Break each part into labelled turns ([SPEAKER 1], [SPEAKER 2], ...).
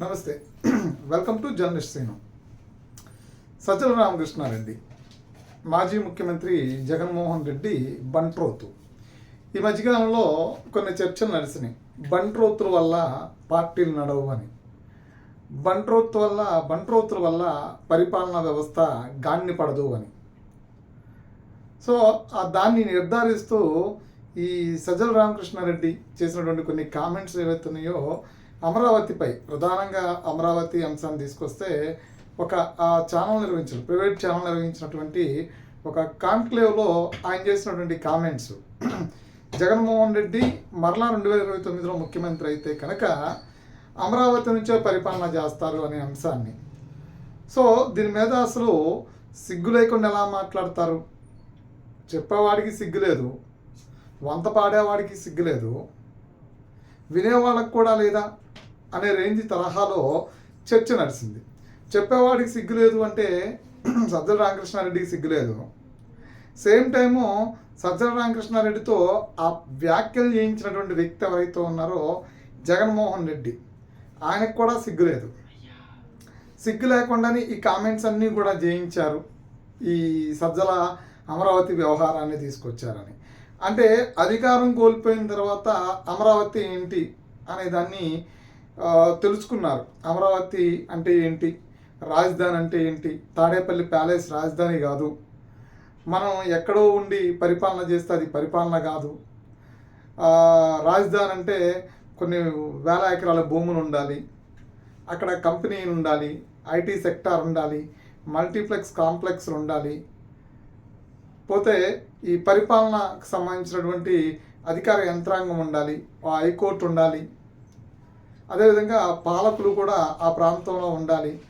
[SPEAKER 1] నమస్తే. Welcome to journalist Seenu Sajjala Ramakrishna Reddy మాజీ ముఖ్యమంత్రి జగన్మోహన్ రెడ్డి బంట్రోతు. ఈ మధ్యకాలంలో కొన్ని చర్చలు నడిచినాయి బంట్రోతుల వల్ల పార్టీలు నడవు అని బంట్రోత్ వల్ల బంట్రోతుల వల్ల పరిపాలనా వ్యవస్థ గాన్ని పడదు అని సో ఆ దాన్ని నిర్ధారిస్తూ ఈ సజ్జల రామకృష్ణారెడ్డి చేసినటువంటి కొన్ని కామెంట్స్ ఏవైతున్నాయో అమరావతిపై ప్రధానంగా అమరావతి అంశాన్ని తీసుకొస్తే ఒక ఆ ఛానల్ నిర్వహించారు ప్రైవేట్ ఛానల్ నిర్వహించినటువంటి ఒక కాన్క్లేవ్లో ఆయన చేసినటువంటి కామెంట్స్. జగన్మోహన్ రెడ్డి మరలా రెండు వేల ఇరవై తొమ్మిదిలో ముఖ్యమంత్రి అయితే కనుక అమరావతి నుంచే పరిపాలన చేస్తారు అనే అంశాన్ని. సో దీని మీద అసలు సిగ్గు లేకుండా ఎలా మాట్లాడతారు? చెప్పేవాడికి సిగ్గు లేదు. వంత పాడేవాడికి సిగ్గు లేదు. వినేవాళ్ళకు కూడా లేదా అనే రేంజ్ తరహాలో చర్చ నడిచింది. చెప్పేవాడికి సిగ్గు లేదు అంటే సజ్జల రామకృష్ణారెడ్డికి సిగ్గు లేదు. సేమ్ టైము సజ్జల రామకృష్ణారెడ్డితో ఆ వ్యాఖ్యలు చేయించినటువంటి వ్యక్తి ఎవరైతే ఉన్నారో జగన్మోహన్ రెడ్డి ఆయనకు కూడా సిగ్గు లేదు. సిగ్గు లేకుండానే ఈ కామెంట్స్ అన్నీ కూడా చేయించారు ఈ సజ్జల అమరావతి వ్యవహారాన్ని తీసుకొచ్చారని. అంటే అధికారం కోల్పోయిన తర్వాత అమరావతి ఏంటి అనే దాన్ని తెలుసుకున్నారు. అమరావతి అంటే ఏంటి? రాజధాని అంటే ఏంటి? తాడేపల్లి ప్యాలెస్ రాజధాని కాదు. మనం ఎక్కడో ఉండి పరిపాలన చేస్తే అది పరిపాలన కాదు. రాజధాని అంటే కొన్ని వేల ఎకరాల భూములు ఉండాలి. అక్కడ కంపెనీలు ఉండాలి. ఐటీ సెక్టార్ ఉండాలి. మల్టీప్లెక్స్ కాంప్లెక్స్లు ఉండాలి. పోతే ఈ పరిపాలనకు సంబంధించినటువంటి అధికార యంత్రాంగం ఉండాలి హైకోర్టు ఉండాలి. అదేవిధంగా పాలకులు కూడా ఆ ప్రాంతంలో ఉండాలి.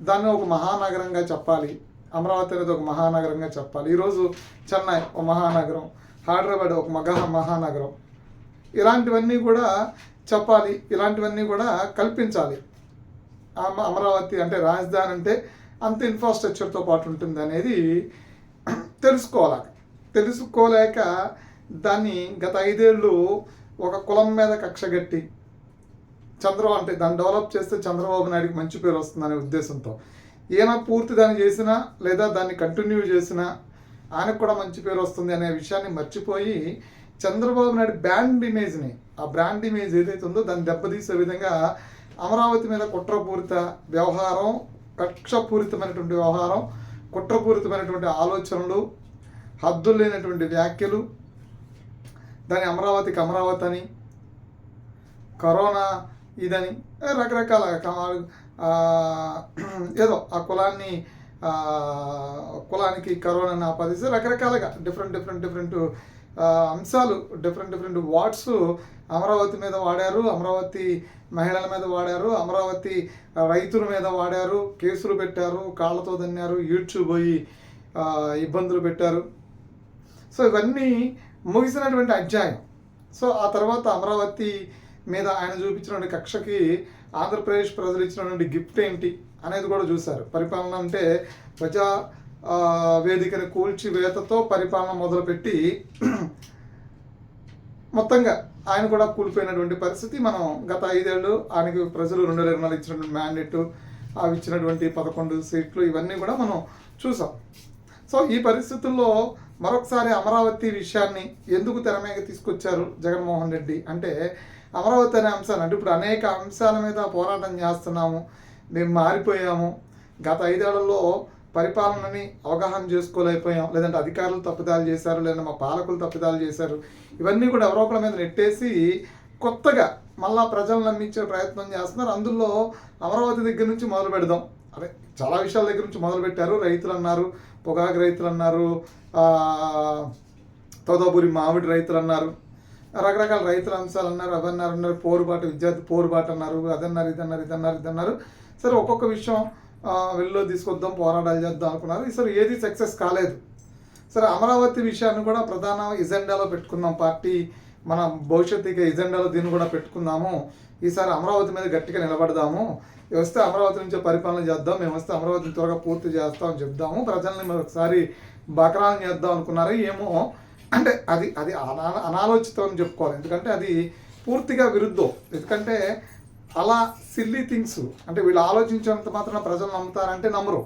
[SPEAKER 1] దాన్ని ఒక మహానగరంగా చెప్పాలి. అమరావతి అనేది ఒక మహానగరంగా చెప్పాలి. ఈరోజు చెన్నై ఒక మహానగరం హైదరాబాద్ ఒక మగహ మహానగరం. ఇలాంటివన్నీ కూడా చెప్పాలి. ఇలాంటివన్నీ కూడా కల్పించాలి. అమరావతి అంటే రాజధాని అంటే అంత ఇన్ఫ్రాస్ట్రక్చర్తో పాటు ఉంటుంది అనేది తెలుసుకోవాలి. తెలుసుకోలేక దాన్ని గత ఐదేళ్ళు ఒక కులం మీద కక్షగట్టి చంద్రబాబు అంటే దాన్ని డెవలప్ చేస్తే చంద్రబాబు నాయుడుకి మంచి పేరు వస్తుందనే ఉద్దేశంతో. ఈయన పూర్తి దాన్ని చేసినా లేదా దాన్ని కంటిన్యూ చేసినా ఆయనకు కూడా మంచి పేరు వస్తుంది అనే విషయాన్ని మర్చిపోయి చంద్రబాబు నాయుడు బ్రాండ్ ఇమేజ్ని ఆ బ్రాండ్ ఇమేజ్ ఏదైతే ఉందో దాన్ని దెబ్బతీసే విధంగా అమరావతి మీద కుట్రపూరిత వ్యవహారం కక్షపూరితమైనటువంటి వ్యవహారం కుట్రపూరితమైనటువంటి ఆలోచనలు హద్దులు లేనటువంటి వ్యాఖ్యలు. దాని అమరావతికి అమరావతి అని కరోనా ఇదని రకరకాల ఏదో ఆ కులాన్ని కులానికి కరోనా ఆపాదిస్తే రకరకాలుగా డిఫరెంట్ డిఫరెంట్ డిఫరెంట్ అంశాలు డిఫరెంట్ డిఫరెంట్ వార్డ్స్ అమరావతి మీద వాడారు అమరావతి మహిళల మీద వాడారు అమరావతి రైతుల మీద వాడారు కేసులు పెట్టారు కాళ్ళతో దన్నారు ఈడ్చు పోయి ఇబ్బందులు పెట్టారు. సో ఇవన్నీ ముగిసినటువంటి అధ్యాయం. సో ఆ తర్వాత అమరావతి మీద ఆయన చూపించినటువంటి కక్షకి ఆంధ్రప్రదేశ్ ప్రజలు ఇచ్చినటువంటి గిఫ్ట్ ఏంటి అనేది కూడా చూశారు. పరిపాలన అంటే ప్రజా వేదికను వేదికని కూల్చివేతతో పరిపాలన మొదలుపెట్టి మొత్తంగా ఆయన కూడా కూలిపోయినటువంటి పరిస్థితి. మనం గత ఐదేళ్ళు ఆయనకి ప్రజలు రెండు వేల ఇరవై ఇచ్చినటువంటి మ్యాండేట్ అవి ఇచ్చినటువంటి పదకొండు సీట్లు ఇవన్నీ కూడా మనం చూసాం. సో ఈ పరిస్థితుల్లో మరొకసారి అమరావతి విషయాన్ని ఎందుకు తెర మీద తీసుకొచ్చారు జగన్మోహన్ రెడ్డి? అంటే అమరావతి అనే అంశాన్ని అంటే ఇప్పుడు అనేక అంశాల మీద పోరాటం చేస్తున్నాము మేము మారిపోయాము గత ఐదేళ్ళలో పరిపాలనని అవగాహన చేసుకోలేకపోయాం లేదంటే అధికారులు తప్పిదాలు చేశారు లేదా మా పాలకులు తప్పిదాలు చేశారు ఇవన్నీ కూడా ఎవరో ఒకళ్ళ మీద నెట్టేసి కొత్తగా మళ్ళా ప్రజలను నమ్మించే ప్రయత్నం చేస్తున్నారు. అందులో అమరావతి దగ్గర నుంచి మొదలు పెడదాం. అదే చాలా విషయాల దగ్గర నుంచి మొదలు పెట్టారు. రైతులు అన్నారు పొగాకు రైతులు అన్నారు ఆ, మామిడి రైతులు అన్నారు. రకరకాల రైతుల అంశాలు అన్నారు అవన్నారు అన్నారు పోరుబాటు విద్యార్థి పోరుబాటు అన్నారు అదన్నారు ఇదన్నారు ఇదన్నారు ఇదన్నారు. సరే ఒక్కొక్క విషయం వెళ్ళిలో తీసుకొద్దాం పోరాటాలు చేద్దాం అనుకున్నారు. సరే ఏది సక్సెస్ కాలేదు. సరే అమరావతి విషయాన్ని కూడా ప్రధాన ఎజెండాలో పెట్టుకుందాం. పార్టీ మన భవిష్యత్తుకి ఎజెండాలో దీన్ని కూడా పెట్టుకుందాము. ఈసారి అమరావతి మీద గట్టిగా నిలబడదాము. వస్తే అమరావతి నుంచే పరిపాలన చేద్దాం. మేము వస్తే అమరావతిని త్వరగా పూర్తి చేస్తామని చెప్దాము. ప్రజల్ని మరి ఒకసారి బకరాలు చేద్దాం అనుకున్నారు ఏమో? అంటే అది అది అనా అనాలోచితం అని చెప్పుకోవాలి. ఎందుకంటే అది పూర్తిగా విరుద్ధం. ఎందుకంటే అలా సిల్లీ థింగ్స్ అంటే వీళ్ళు ఆలోచించినంత మాత్రం ప్రజలు నమ్ముతారంటే నమ్మరు.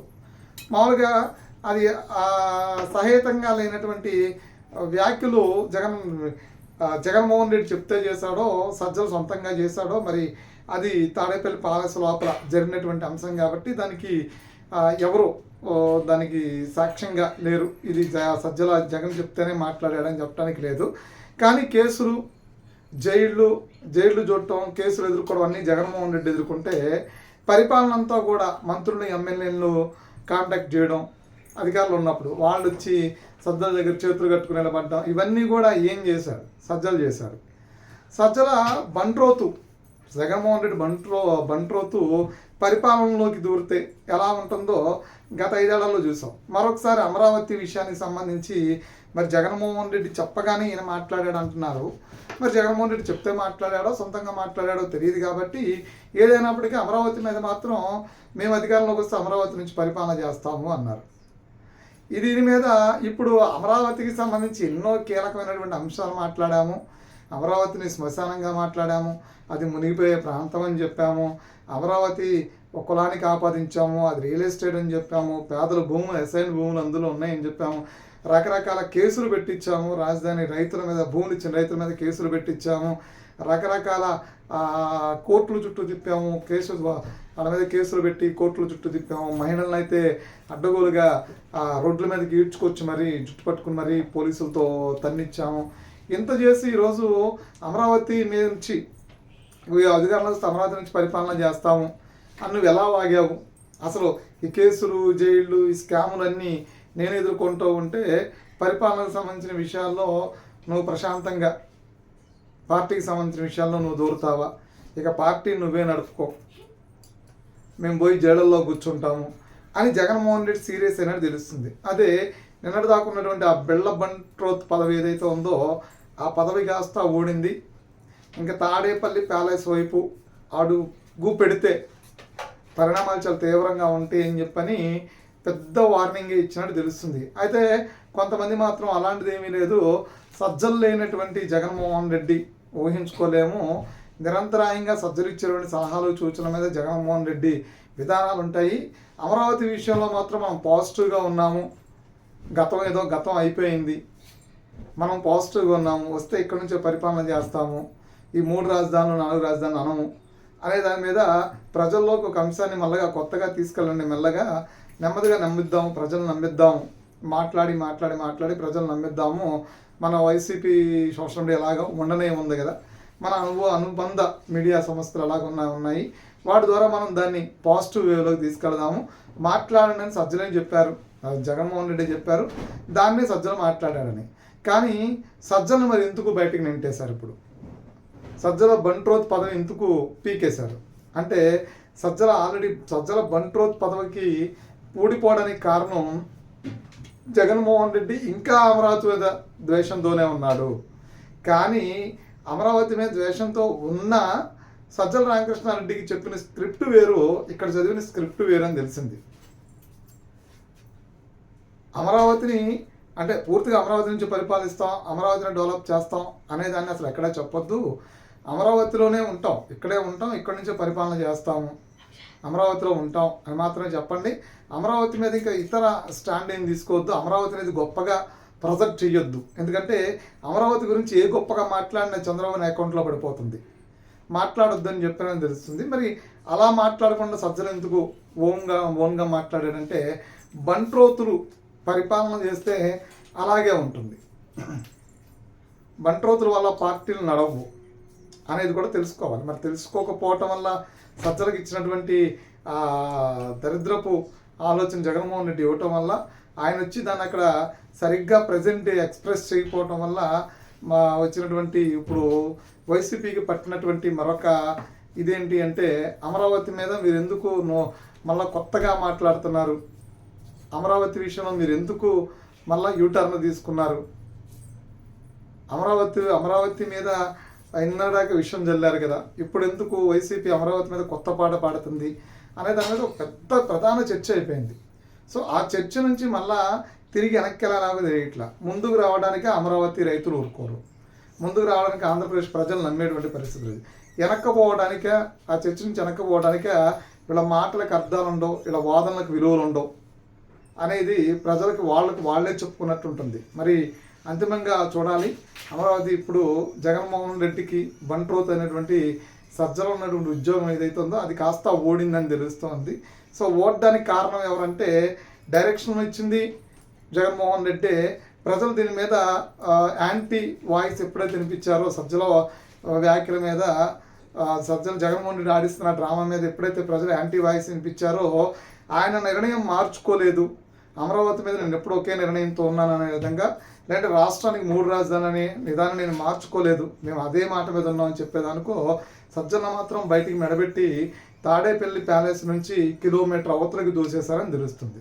[SPEAKER 1] మామూలుగా అది సహేతంగా లేనటువంటి వ్యాఖ్యలు జగన్ జగన్మోహన్ రెడ్డి చెప్తే చేశాడో సజ్జలు సొంతంగా చేశాడో మరి అది తాడేపల్లి ప్యాలెస్ లోపల జరిగినటువంటి అంశం కాబట్టి దానికి ఎవరు దానికి సాక్ష్యంగా లేరు. ఇది జ- సజ్జల జగన్ చెప్తేనే మాట్లాడాడని చెప్పడానికి లేదు. కానీ కేసులు జైళ్ళు జైళ్ళు చూడటం కేసులు ఎదుర్కోవడం అన్నీ జగన్మోహన్ రెడ్డి ఎదుర్కొంటే పరిపాలన అంతా కూడా మంత్రులు ఎమ్మెల్యేలు కాంటాక్ట్ చేయడం అధికారులు ఉన్నప్పుడు వాళ్ళు వచ్చి సజ్జల దగ్గర చేతులు కట్టుకుని నిలబడ్డం. ఇవన్నీ కూడా ఏం చేశాడు సజ్జలు చేశాడు సజ్జల బంట్రోతు జగన్మోహన్ రెడ్డి బంట్రో బంట్రోతు పరిపాలనలోకి దూరితే ఎలా ఉంటుందో గత ఐదేళ్ళలో చూసాం. మరొకసారి అమరావతి విషయానికి సంబంధించి మరి జగన్మోహన్ రెడ్డి చెప్పగానే ఈయన మాట్లాడాడు అంటున్నారు. మరి జగన్మోహన్ రెడ్డి చెప్తే మాట్లాడాడో సొంతంగా మాట్లాడాడో తెలియదు కాబట్టి ఏదైనప్పటికీ అమరావతి మీద మాత్రం మేము అధికారంలోకి వస్తే అమరావతి నుంచి పరిపాలన చేస్తాము అన్నారు. దీని మీద ఇప్పుడు అమరావతికి సంబంధించి ఎన్నో కీలకమైనటువంటి అంశాలు మాట్లాడాము. అమరావతిని శ్మశానంగా మాట్లాడాము. అది మునిగిపోయే ప్రాంతం అని చెప్పాము. అమరావతి ఒక కులానికి ఆపాదించాము అది రియల్ ఎస్టేట్ అని చెప్పాము. పేదల భూములు అసైన్ భూములు అందులో ఉన్నాయని చెప్పాము. రకరకాల కేసులు పెట్టించాము. రాజధాని రైతుల మీద భూములు ఇచ్చిన రైతుల మీద కేసులు పెట్టించాము. రకరకాల ఆ, కోర్టుల చుట్టూ తిప్పాము. కేసులు వాళ్ళ మీద కేసులు పెట్టి కోర్టుల చుట్టూ తిప్పాము. మహిళలను అయితే అడ్డగోలుగా రోడ్ల మీదకి ఈడ్చుకొచ్చి మరి జుట్టు పట్టుకుని మరి పోలీసులతో తన్నిచ్చాము. ఇంత చేసి ఈరోజు అమరావతి నుంచి ఈ అధికారంలో వస్తే అమరావతి నుంచి పరిపాలన చేస్తాము. అని నువ్వు ఎలా వాగావు? అసలు ఈ కేసులు జైళ్ళు ఈ స్కాములన్నీ నేను ఎదుర్కొంటూ ఉంటే పరిపాలనకు సంబంధించిన విషయాల్లో నువ్వు ప్రశాంతంగా పార్టీకి సంబంధించిన విషయాల్లో నువ్వు దూరుతావా? ఇక పార్టీ నువ్వే నడుపుకో. మేము పోయి జైళ్ళల్లో కూర్చుంటాము అని జగన్మోహన్ రెడ్డి సీరియస్ అనేది తెలుస్తుంది. అదే నిన్నటి దాకా ఉన్నటువంటి ఆ బిళ్ళ బంట్రోత్ పదవి ఏదైతే ఉందో ఆ పదవి కాస్త ఓడింది ఇంకా తాడేపల్లి ప్యాలెస్ వైపు అడుగు పెడితే పరిణామాలు చాలా తీవ్రంగా ఉంటాయి అని చెప్పని పెద్ద వార్నింగ్ ఇచ్చినట్టు తెలుస్తుంది. అయితే కొంతమంది మాత్రం అలాంటిది ఏమీ లేదు. సజ్జలు లేనటువంటి జగన్మోహన్ రెడ్డి ఊహించుకోలేము. నిరంతరాయంగా సజ్జలు ఇచ్చేటువంటి సలహాలు సూచనల మీద జగన్మోహన్ రెడ్డి విధానాలు ఉంటాయి. అమరావతి విషయంలో మాత్రం మనం పాజిటివ్గా ఉన్నాము. గతం ఏదో గతం అయిపోయింది. మనం పాజిటివ్గా ఉన్నాము. వస్తే ఇక్కడి నుంచే పరిపాలన చేస్తాము. ఈ మూడు రాజధానులు నాలుగు రాజధానులు అనము. అనే దాని మీద ప్రజల్లోకి ఒక అంశాన్ని మళ్ళగా కొత్తగా తీసుకెళ్ళండి మెల్లగా. నెమ్మదిగా నమ్మిద్దాం ప్రజలు నమ్మిద్దాం మాట్లాడి మాట్లాడి మాట్లాడి ప్రజలు నమ్మిద్దాము. మన వైసీపీ సోషల్ మీడియా ఎలాగో ఉండనే ఉంది కదా. మన అనుభవ అనుబంధ మీడియా సంస్థలు ఎలాగ ఉన్నాయి ఉన్నాయి. వాటి ద్వారా మనం దాన్ని పాజిటివ్ వేలోకి తీసుకెళ్దాము. మాట్లాడండి అని సజ్జలని చెప్పారు. జగన్మోహన్ రెడ్డి చెప్పారు. దాన్నే సజ్జలు మాట్లాడాడని కానీ సజ్జలను మరి ఎందుకు బయటికి నింటేశారు ఇప్పుడు? సజ్జల బంట్రోత్ పదవి ఎందుకు పీకేశారు? అంటే సజ్జల ఆల్రెడీ సజ్జల బంట్రోత్ పదవికి ఊడిపోవడానికి కారణం జగన్మోహన్ రెడ్డి ఇంకా అమరావతి మీద ద్వేషంతోనే ఉన్నాడు. కానీ అమరావతి మీద ద్వేషంతో ఉన్న సజ్జల రామకృష్ణారెడ్డికి చెప్పిన స్క్రిప్ట్ వేరు ఇక్కడ చదివిన స్క్రిప్ట్ వేరు అని తెలిసింది. అమరావతిని అంటే పూర్తిగా అమరావతి నుంచి పరిపాలిస్తాం అమరావతిని డెవలప్ చేస్తాం అనేదాన్ని అసలు ఎక్కడా చెప్పొద్దు. అమరావతిలోనే ఉంటాం ఇక్కడే ఉంటాం ఇక్కడి నుంచే పరిపాలన చేస్తాము. అమరావతిలో ఉంటాం అని మాత్రమే చెప్పండి. అమరావతి మీద ఇంకా ఇతర స్టాండ్ ఏం తీసుకోవద్దు. అమరావతి అనేది గొప్పగా ప్రొజెక్ట్ చేయొద్దు ఎందుకంటే అమరావతి గురించి ఏ గొప్పగా మాట్లాడిన చంద్రబాబు అకౌంట్లో పడిపోతుంది. మాట్లాడొద్దని చెప్పానని తెలుస్తుంది. మరి అలా మాట్లాడకుండా సజ్జలు ఎందుకు ఓన్గా ఓన్గా మాట్లాడాడంటే బంట్రోతులు పరిపాలన చేస్తే అలాగే ఉంటుంది. బంట్రోతుల వల్ల పార్టీలు నడవు అనేది కూడా తెలుసుకోవాలి. మరి తెలుసుకోకపోవటం వల్ల సజ్జలకు ఇచ్చినటువంటి దరిద్రపు ఆలోచన జగన్మోహన్ రెడ్డి ఇవ్వటం వల్ల ఆయన వచ్చి దాన్ని అక్కడ సరిగ్గా ప్రజెంట్ ఎక్స్ప్రెస్ చేయకపోవటం వల్ల మా వచ్చినటువంటి ఇప్పుడు వైసీపీకి పట్టినటువంటి మరొక ఇదేంటి అంటే అమరావతి మీద మీరు ఎందుకు నో మళ్ళీ కొత్తగా మాట్లాడుతున్నారు? అమరావతి విషయంలో మీరు ఎందుకు మళ్ళీ యూటర్న్ తీసుకున్నారు? అమరావతి అమరావతి మీద ఇన్నదాకా విషయం చల్లారు కదా. ఇప్పుడు ఎందుకు వైసీపీ అమరావతి మీద కొత్త పాట పాడుతుంది అనే దాని మీద ఒక పెద్ద ప్రధాన చర్చ అయిపోయింది. సో ఆ చర్చ నుంచి మళ్ళా తిరిగి వెనక్కి వెళ్ళాలాగో తెలియట్లా. ముందుకు రావడానికి అమరావతి రైతులు ఊరుకోరు. ముందుకు రావడానికి ఆంధ్రప్రదేశ్ ప్రజలు నమ్మేటువంటి పరిస్థితి లేదు వెనక్కపోవడానికే ఆ చర్చ నుంచి వెనక్కపోవడానికే వీళ్ళ మాటలకు అర్థాలు ఉండవు వీళ్ళ వాదనలకు విలువలు ఉండవు అనేది ప్రజలకు వాళ్ళకి వాళ్ళే చెప్పుకున్నట్టు ఉంటుంది. మరి అంతిమంగా చూడాలి. అమరావతి ఇప్పుడు జగన్మోహన్ రెడ్డికి బంట్రోత్ అనేటువంటి సజ్జలో ఉన్నటువంటి ఉద్యోగం ఏదైతే ఉందో అది కాస్త ఓడిందని తెలుస్తోంది. సో ఓడడానికి కారణం ఎవరంటే డైరెక్షన్ ఇచ్చింది జగన్మోహన్ రెడ్డి. ప్రజలు దీని మీద యాంటీ వాయిస్ ఎప్పుడైతే వినిపించారో సజ్జల వ్యాఖ్యల మీద సజ్జలు సజ్జల జగన్మోహన్ రెడ్డి ఆడిస్తున్న డ్రామా మీద ఎప్పుడైతే ప్రజలు యాంటీ వాయిస్ వినిపించారో ఆయన నిర్ణయం మార్చుకోలేదు. అమరావతి మీద నేను ఎప్పుడు ఒకే నిర్ణయంతో ఉన్నాను అనే విధంగా లేదంటే రాష్ట్రానికి మూడు రాజధాని నిదానం నేను మార్చుకోలేదు. మేము అదే మాట మీద ఉన్నామని చెప్పేదానికో సజ్జన మాత్రం బయటికి మెడబెట్టి తాడేపల్లి ప్యాలెస్ నుంచి కిలోమీటర్ అవతలకి దూసేశారని తెలుస్తుంది.